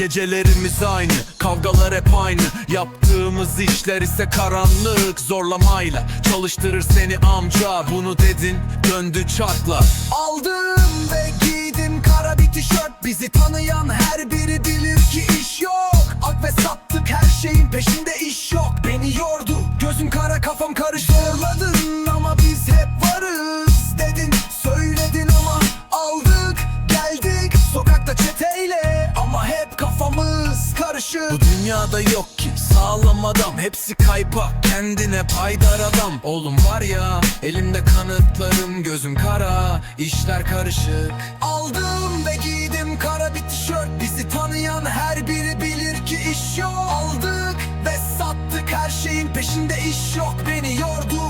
Gecelerimiz aynı, kavgalar hep aynı. Yaptığımız işler ise karanlık Zorlamayla. Çalıştırır seni amca Bunu dedin, döndü çarkla. Aldım ve giydim kara bir tişört. Bizi tanıyan her biri bilir karıştı Zorladın ama biz hep varız dedin. Söyledin ama aldık geldik Sokakta çeteyle. Ama hep kafamız karışık. Bu dünyada yok ki sağlam adam. Hepsi kaypak kendine paydar adam. Oğlum var ya elimde kanıtlarım Gözüm kara. İşler karışık. Aldım ve giydim kara bir tişört. Bizi tanıyan her biri her şeyin peşinde iş yok. Beni yordu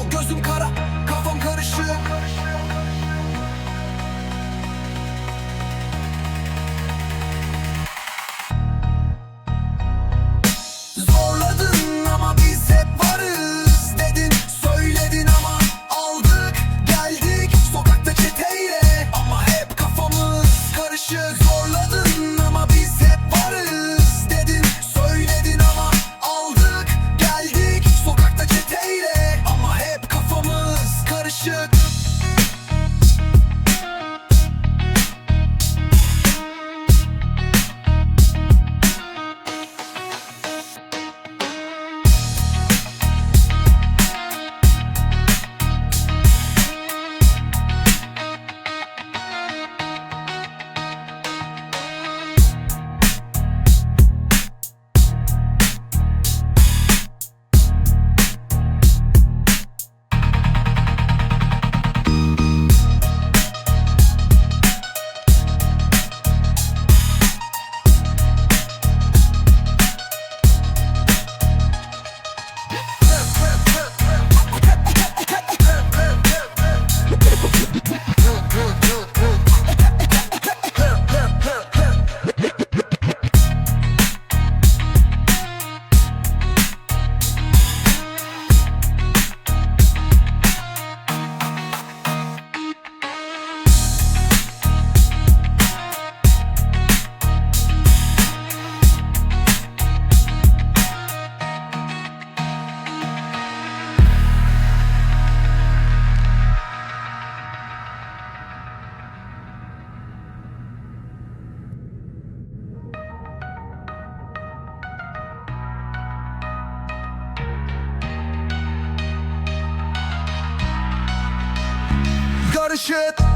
Karışık